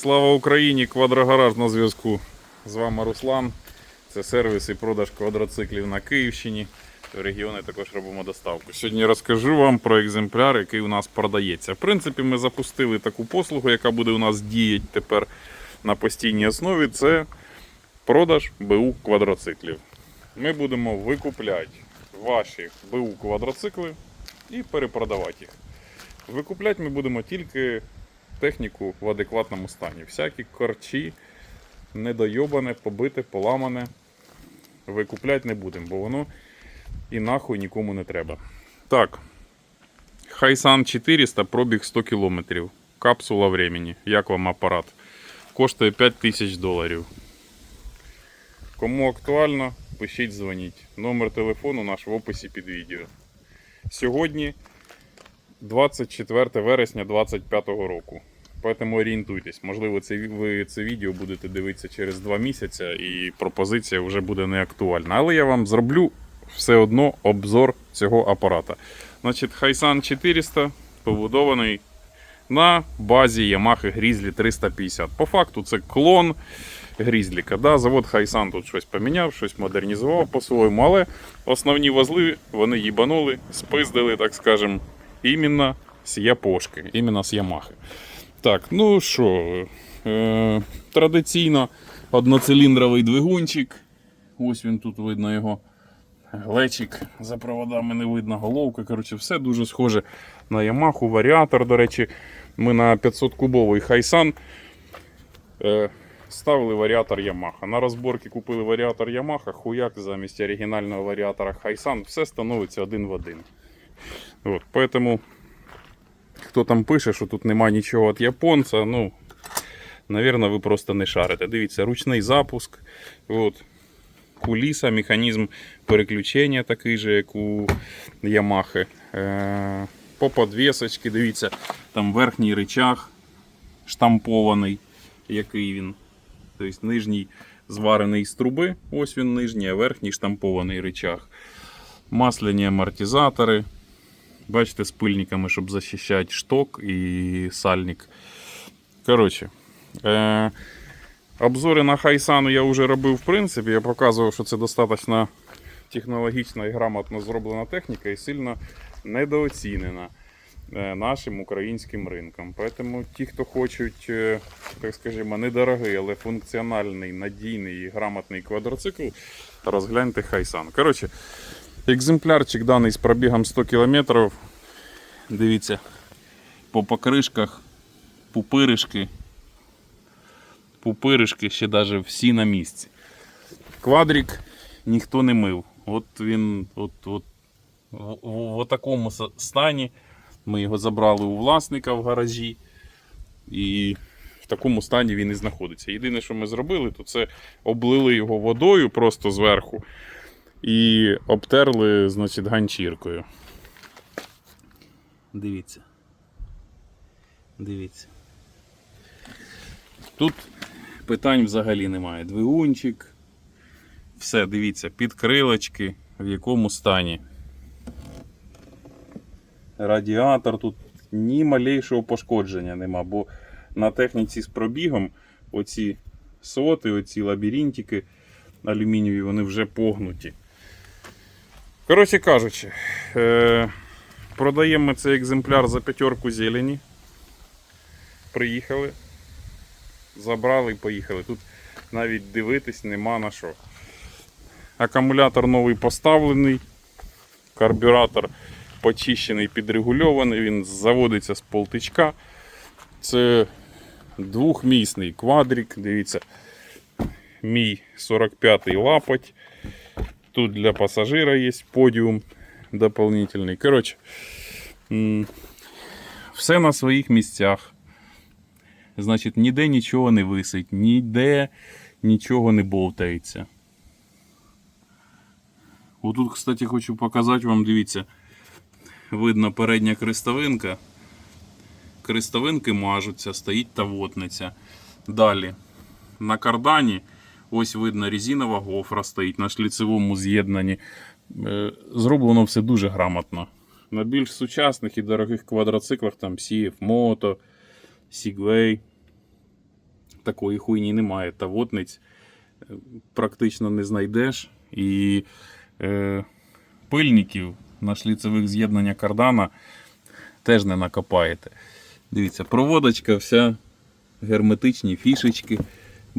Слава Україні! Квадрогараж на зв'язку. З вами Руслан. Це сервіс і продаж квадроциклів на Київщині. В регіони також робимо доставку. Сьогодні розкажу вам про екземпляр, який у нас продається. В принципі, ми запустили таку послугу, яка буде у нас діяти тепер на постійній основі. Це продаж БУ квадроциклів. Ми будемо викупляти ваші БУ квадроцикли і перепродавати їх. Викупляти ми будемо тільки техніку в адекватному стані. Всякі корчі, недойобане, побите, поламане. Викупляти не будемо, бо воно і нахуй нікому не треба. Так. Хайсан 400, пробіг 100 км. Капсула времени. Як вам апарат? Коштує 5000 доларів. Кому актуально, пишіть, дзвоніть. Номер телефону наш в описі під відео. Сьогодні 24 вересня 2025 року. Поэтому орієнтуйтесь. Можливо, це, ви це відео будете дивитися через 2 місяці і пропозиція вже буде не актуальна. Але я вам зроблю все одно обзор цього апарата. Значить, Хайсан 400 побудований на базі Yamaha Grizzly 350. По факту це клон Грізліка. Да? Завод Хайсан тут щось поміняв, щось модернізував по-своєму, але основні вузли вони їбанули, спиздили, так скажем, іменно з Япошки, іменно з Ямахи. Так, ну що, е, традиційно одноциліндровий двигунчик. Ось він тут видно його. Глечик за проводами не видно, головка. Коротше, все дуже схоже на Ямаху. Варіатор, до речі, ми на 500-кубовий Хайсан е, ставили варіатор Ямаха. На розборки купили варіатор Ямаха, хуяк замість оригінального варіатора Хайсан. Все становиться один в один. От, поэтому, хто там пише, що тут нема нічого від японця, ну, навірно, ви просто не шарите. Дивіться, ручний запуск. От, куліса, механізм переключення такий же, як у Ямахи. Е, по подвісочці, дивіться, там верхній рычаг штампований, який він. Тобто нижній зварений з труби, ось він нижній, а верхній штампований рычаг. Масляні амортизатори. Бачите, з пильниками, щоб захищати шток і сальник. Коротше, е, обзори на Хайсану я вже робив в принципі. Я показував, що це достатньо технологічна і грамотно зроблена техніка і сильно недооцінена е, нашим українським ринком. Тому ті, хто хочуть, е, так скажімо, недорогий, але функціональний, надійний і грамотний квадроцикл, розгляньте Хайсан. Коротше, екземплярчик даний з пробігом 100 км. Дивіться, по покришках, пупиришки. Пупиришки ще навіть всі на місці. Квадрик ніхто не мив. От він от, от, в, в, такому стані. Ми його забрали у власника в гаражі. І в такому стані він і знаходиться. Єдине, що ми зробили, то це облили його водою просто зверху і обтерли, значить, ганчіркою. Дивіться. Дивіться. Тут питань взагалі немає. Двигунчик. Все, дивіться, підкрилочки, в якому стані. Радіатор тут ні малейшого пошкодження нема, бо на техніці з пробігом оці соти, оці лабіринтики алюмінієві, вони вже погнуті. Коротше кажучи, е- продаємо ми цей екземпляр за п'ятерку зелені. Приїхали, забрали і поїхали. Тут навіть дивитись нема на що. Акумулятор новий поставлений, карбюратор почищений, підрегульований, він заводиться з полтичка. Це двохмісний квадрик. Дивіться, мій 45-й лапоть. Тут для пасажира є подіум дополнительний. Коротше, все на своїх місцях. Значить, ніде нічого не висить, ніде нічого не бовтається. Отут, кстати, хочу показати вам, дивіться, видно передня крестовинка. Крестовинки мажуться, стоїть тавотниця. Далі на кардані ось видно резинова гофра стоїть на шліцевому з'єднанні. Е, Зроблено все дуже грамотно. На більш сучасних і дорогих квадроциклах там CF Moto, Segway. такої хуйні немає. Та водниць е, практично не знайдеш. І е, пильників на шліцевих з'єднання кардана теж не накопаєте. Дивіться, проводочка вся, герметичні фішечки.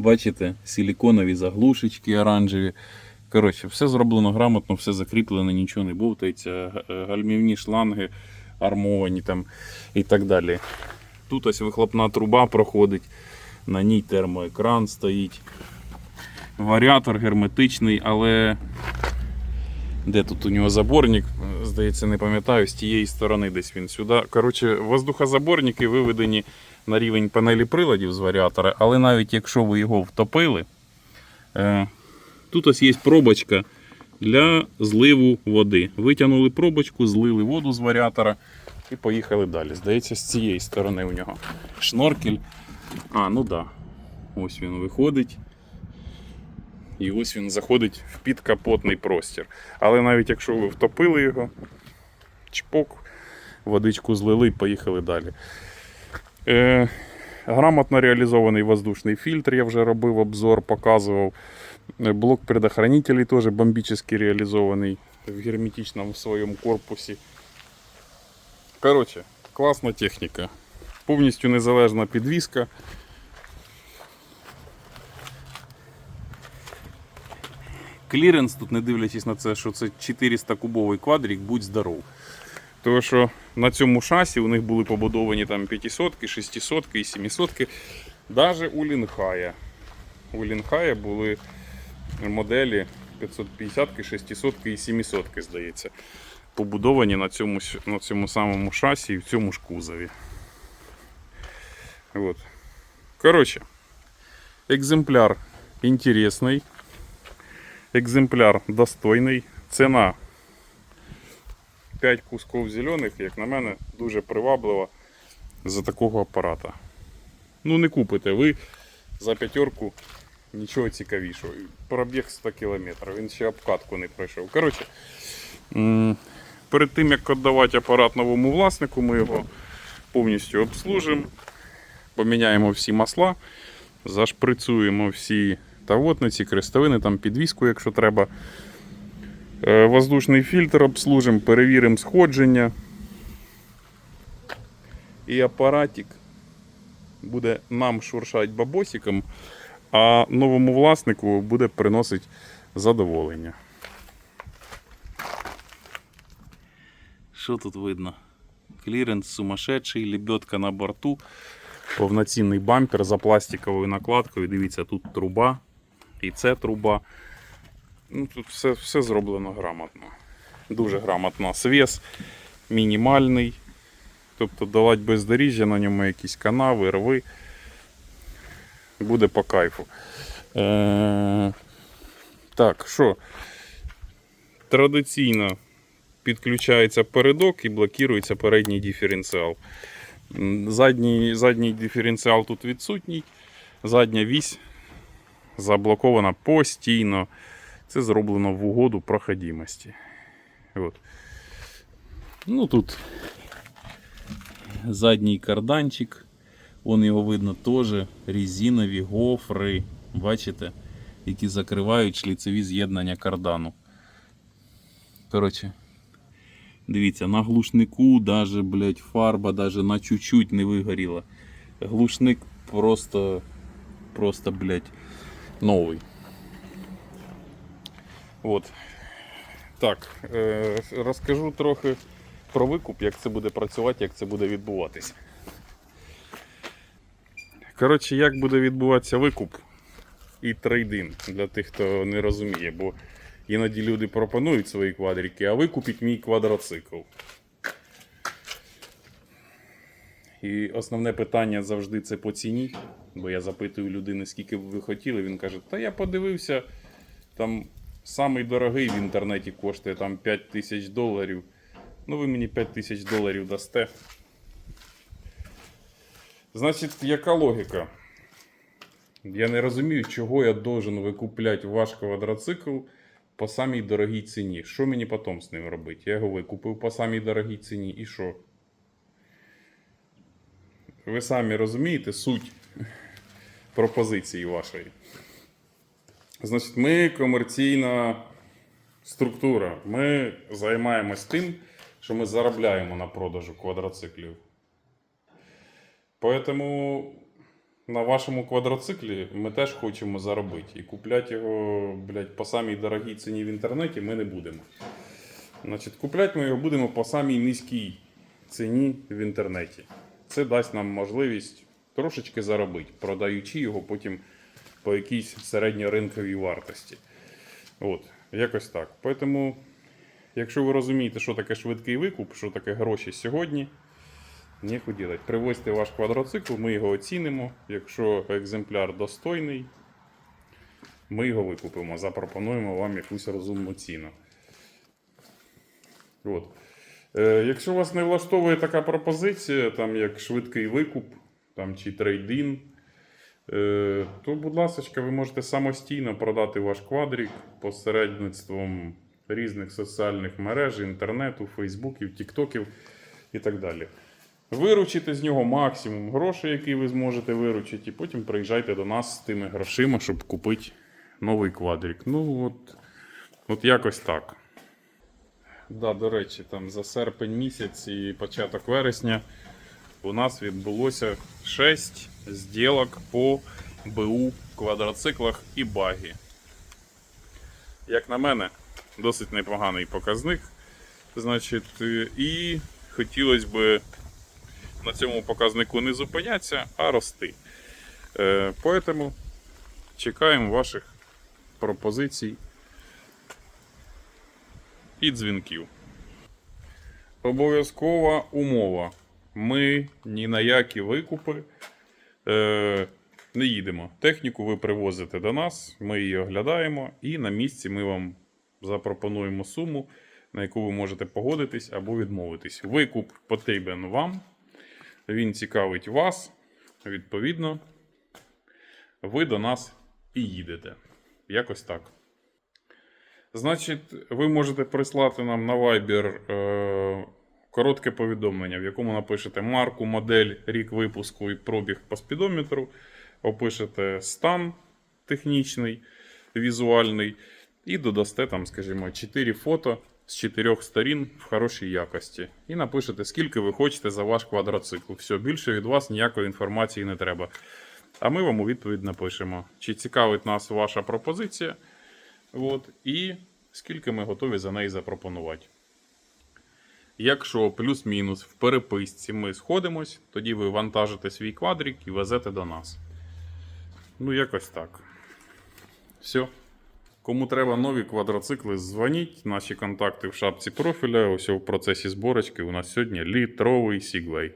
Бачите, силіконові заглушечки оранжеві. Коротше, все зроблено грамотно, все закріплено, нічого не бовтається. Е, Гальмівні шланги армовані там і так далі. Тут ось вихлопна труба проходить, на ній термоекран стоїть. Варіатор герметичний, але де тут у нього заборник? Е, Здається, не пам'ятаю, з тієї сторони десь він сюди. Коротше, воздухозаборники виведені на рівень панелі приладів з варіатора, але навіть якщо ви його втопили, е, тут ось є пробочка для зливу води. Витягнули пробочку, злили воду з варіатора і поїхали далі. Здається, з цієї сторони у нього шноркель. А, ну. Да. Ось він виходить. І ось він заходить в підкапотний простір. Але навіть якщо ви втопили його, чпок, водичку злили і поїхали далі. Е, грамотно реалізований воздушний фільтр, я вже робив обзор, показував. Е, Блок предохранителей теж бомбически реалізований в герметичному своєму корпусі. Коротше, класна техніка. Повністю незалежна підвіска. Кліренс тут, не дивлячись на це, що це 400 кубовий квадрик, будь здоров. Тому що на цьому шасі у них були побудовані там 500, 600 і 700. Навіть у Лінхая. У Лінхая були моделі 550, 600 і 700, здається. Побудовані на цьому, на цьому самому шасі і в цьому ж кузові. От. Коротше, екземпляр інтересний. Екземпляр достойний. Ціна 5 кусків зелених, як на мене, дуже приваблива за такого апарата. Ну, не купите ви за п'ятерку нічого цікавішого. Пробіг 100 км, він ще обкатку не пройшов. Коротше, перед тим як віддавати апарат новому власнику, ми його повністю обслужимо, поміняємо всі масла, зашприцюємо всі тавотниці, крестовини, там підвіску, якщо треба. Е, Воздушний фільтр обслужимо, перевіримо сходження. І апаратик буде нам шуршати бабосиком, а новому власнику буде приносити задоволення. Що тут видно? Кліренс сумасшедший, лебедка на борту, повноцінний бампер за пластиковою накладкою. Дивіться, тут труба і це труба. Ну, тут все, все зроблено грамотно. Дуже грамотно. Свес мінімальний. Тобто долать бездоріжжя, на ньому якісь канави, рви. Буде по кайфу. Е- так, що? Традиційно підключається передок і блокується передній диференціал. Задній, задній диференціал тут відсутній. Задня вісь заблокована постійно. Це зроблено в угоду проходимості. От. Ну тут задній карданчик. Вон його видно теж. Резинові гофри. Бачите? Які закривають шліцеві з'єднання кардану. Коротше, дивіться, на глушнику даже, блядь, фарба даже на чуть-чуть не вигоріла. Глушник просто, просто, блядь, новий. От. Так, е, розкажу трохи про викуп, як це буде працювати, як це буде відбуватися. Коротше, як буде відбуватися викуп і трейдин для тих, хто не розуміє, бо іноді люди пропонують свої квадрики, а викупіть мій квадроцикл. І основне питання завжди це по ціні. Бо я запитую людини, скільки б ви хотіли. Він каже, та я подивився, там самий дорогий в інтернеті коштує там 5 тисяч доларів. Ну, ви мені 5 тисяч доларів дасте. Значить, яка логіка? Я не розумію, чого я должен викупляти ваш квадроцикл по самій дорогій ціні. Що мені потім з ним робити? Я його викупив по самій дорогій ціні і що? Ви самі розумієте суть пропозиції вашої. Значить, ми комерційна структура. Ми займаємось тим, що ми заробляємо на продажу квадроциклів. Поэтому на вашому квадроциклі ми теж хочемо заробити. І купляти його, блядь, по самій дорогій ціні в інтернеті ми не будемо. Значить, купляти ми його будемо по самій низькій ціні в інтернеті. Це дасть нам можливість трошечки заробити, продаючи його потім по якійсь середньоринковій вартості. От, якось так. Тому, якщо ви розумієте, що таке швидкий викуп, що таке гроші сьогодні, не делать. Привозьте ваш квадроцикл, ми його оцінимо. Якщо екземпляр достойний, ми його викупимо, запропонуємо вам якусь розумну ціну. От. Е, якщо вас не влаштовує така пропозиція, там як швидкий викуп там, чи трейдин, то, будь ласка, ви можете самостійно продати ваш квадрик посередництвом різних соціальних мереж, інтернету, фейсбуків, тіктоків і так далі. Виручите з нього максимум грошей, які ви зможете виручити, і потім приїжджайте до нас з тими грошима, щоб купити новий квадрик. Ну, от, от якось так. Да, до речі, там за серпень місяць і початок вересня у нас відбулося 6 зділок по БУ квадроциклах і багі. Як на мене, досить непоганий показник. Значить, е, і хотілося б на цьому показнику не зупинятися, а рости. Е, Поэтому чекаємо ваших пропозицій і дзвінків. Обов'язкова умова. Ми ні на які викупи е, не їдемо. Техніку ви привозите до нас, ми її оглядаємо, і на місці ми вам запропонуємо суму, на яку ви можете погодитись або відмовитись. Викуп потрібен вам, він цікавить вас. Відповідно, ви до нас і їдете. Якось так. Значить, ви можете прислати нам на Viber е, коротке повідомлення, в якому напишете марку, модель, рік випуску і пробіг по спідометру, опишете стан технічний, візуальний, і додасте там, скажімо, 4 фото з 4 сторін в хорошій якості. І напишете, скільки ви хочете за ваш квадроцикл. Все, більше від вас ніякої інформації не треба. А ми вам у відповідь напишемо, чи цікавить нас ваша пропозиція. От, і скільки ми готові за неї запропонувати. Якщо плюс-мінус в переписці ми сходимось, тоді ви вантажите свій квадрик і везете до нас. Ну, якось так. Все. Кому треба нові квадроцикли, дзвоніть. Наші контакти в шапці профіля. Ось в процесі зборочки у нас сьогодні літровий Сігвей.